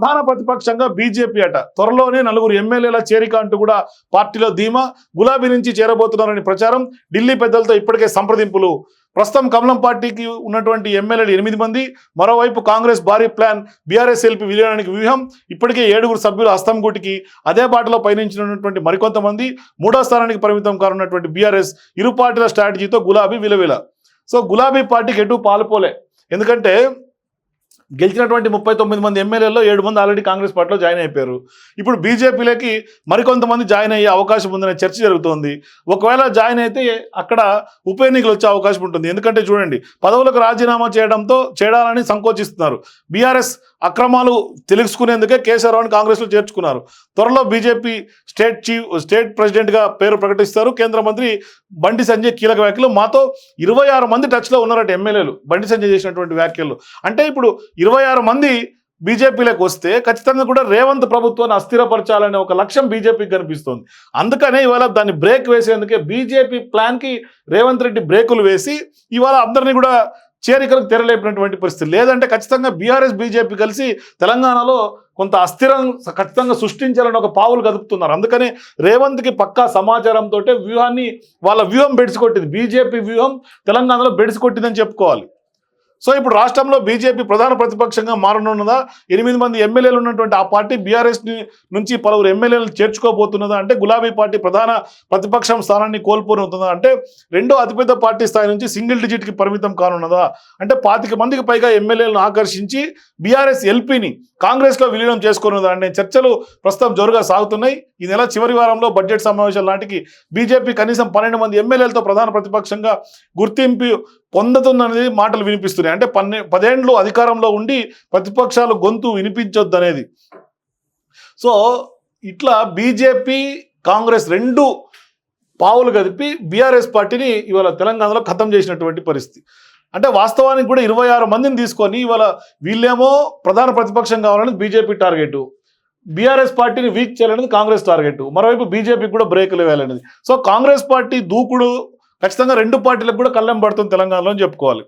ప్రధాన ప్రతిపక్షంగా బీజేపీ అట. త్వరలోనే నలుగురు ఎమ్మెల్యేల చేరిక అంటూ కూడా పార్టీలో ధీమా గులాబీ నుంచి చేరబోతున్నారని ప్రచారం. ఢిల్లీ పెద్దలతో ఇప్పటికే సంప్రదింపులు. ప్రస్తుతం కమలం పార్టీకి ఉన్నటువంటి ఎమ్మెల్యేలు ఎనిమిది మంది. మరోవైపు కాంగ్రెస్ భారీ ప్లాన్. బీఆర్ఎస్ ఎల్పి విలీనానికి వ్యూహం. ఇప్పటికే ఏడుగురు సభ్యులు హస్తంగూటికి అదే బాటలో పయనించినటువంటి మరికొంతమంది. మూడో స్థానానికి పరిమితం కానున్నటువంటి బీఆర్ఎస్ ఇరు పార్టీల స్ట్రాటజీతో గులాబీ విలవిల. సో గులాబీ పార్టీకి ఎటు పాలుపోలే ఎందుకంటే గెలిచినటువంటి ముప్పై తొమ్మిది మంది ఎమ్మెల్యేల్లో ఏడు మంది ఆల్రెడీ కాంగ్రెస్ పార్టీలో జాయిన్ అయిపోయారు. ఇప్పుడు బీజేపీలోకి మరికొంతమంది జాయిన్ అయ్యే అవకాశం ఉందనే చర్చ జరుగుతోంది. ఒకవేళ జాయిన్ అయితే అక్కడ ఉప ఎన్నికలు వచ్చే అవకాశం ఉంటుంది. ఎందుకంటే చూడండి పదవులకు రాజీనామా చేయడంతో చేయడాలని సంకోచిస్తున్నారు. బీఆర్ఎస్ అక్రమాలు తెలుసుకునేందుకే కేసీఆర్ని కాంగ్రెస్లో చేర్చుకున్నారు. త్వరలో బీజేపీ స్టేట్ చీఫ్ స్టేట్ ప్రెసిడెంట్గా పేరు ప్రకటిస్తారు. కేంద్ర మంత్రి బండి సంజయ్ కీలక వ్యాఖ్యలు. మాతో ఇరవై ఆరు మంది టచ్లో ఉన్నారట ఎమ్మెల్యేలు. బండి సంజయ్ చేసినటువంటి వ్యాఖ్యలు. అంటే ఇప్పుడు ఇరవై ఆరు మంది బీజేపీలోకి వస్తే ఖచ్చితంగా కూడా రేవంత్ ప్రభుత్వాన్ని అస్థిరపరచాలనే ఒక లక్ష్యం బీజేపీకి కనిపిస్తుంది. అందుకనే ఇవాళ దాన్ని బ్రేక్ వేసేందుకే బీజేపీ ప్లాన్కి రేవంత్ రెడ్డి బ్రేకులు వేసి ఇవాళ అందరినీ కూడా చేరికలకు తెరలేపినటువంటి పరిస్థితి. లేదంటే ఖచ్చితంగా బీఆర్ఎస్ బీజేపీ కలిసి తెలంగాణలో కొంత అస్థిరం ఖచ్చితంగా సృష్టించాలని ఒక పావులు కదుపుతున్నారు. అందుకని రేవంత్కి పక్కా సమాచారంతో వ్యూహాన్ని వాళ్ళ వ్యూహం బెడిసికొట్టింది బీజేపీ వ్యూహం తెలంగాణలో బెడిసికొట్టిందని చెప్పుకోవాలి. సో ఇప్పుడు రాష్ట్రంలో బీజేపీ ప్రధాన ప్రతిపక్షంగా మారనున్నదా? ఎనిమిది మంది ఎమ్మెల్యేలు ఉన్నటువంటి ఆ పార్టీ బీఆర్ఎస్ నుంచి పలువురు ఎమ్మెల్యేలు చేర్చుకోబోతున్నదా? అంటే గులాబీ పార్టీ ప్రధాన ప్రతిపక్షం స్థానాన్ని కోల్పోనుతుందా అంటే రెండో అతిపెద్ద పార్టీ స్థాయి నుంచి సింగిల్ డిజిట్కి పరిమితం కానున్నదా? అంటే పాతిక మందికి పైగా ఎమ్మెల్యేలను ఆకర్షించి బీఆర్ఎస్ ఎల్పీని కాంగ్రెస్లో విలీనం చేసుకున్నదా? అనే చర్చలు ప్రస్తుతం జోరుగా సాగుతున్నాయి. ఈ నెల చివరి వారంలో బడ్జెట్ సమావేశాల నాటికి బీజేపీ కనీసం పన్నెండు మంది ఎమ్మెల్యేలతో ప్రధాన ప్రతిపక్షంగా గుర్తింపు పొందుతుందనేది మాటలు వినిపిస్తున్నాయి. అంటే పన్నె పదేండ్లు అధికారంలో ఉండి ప్రతిపక్షాలు గొంతు వినిపించొద్దు అనేది సో ఇట్లా బీజేపీ కాంగ్రెస్ రెండు పావులు కదిపి బీఆర్ఎస్ పార్టీని ఇవాళ తెలంగాణలో ఖతం చేసినటువంటి పరిస్థితి. అంటే వాస్తవానికి కూడా ఇరవై ఆరు మందిని తీసుకొని ఇవాళ వీళ్ళేమో ప్రధాన ప్రతిపక్షం కావాలనేది బీజేపీ టార్గెట్. బీఆర్ఎస్ పార్టీని వీక్ చేయాలనేది కాంగ్రెస్ టార్గెట్. మరోవైపు బీజేపీకి కూడా బ్రేకులు వేయాలనేది. సో కాంగ్రెస్ పార్టీ దూకుడు ఖచ్చితంగా రెండు పార్టీలకు కూడా కళ్ళెం పడుతుంది తెలంగాణలో అని చెప్పుకోవాలి.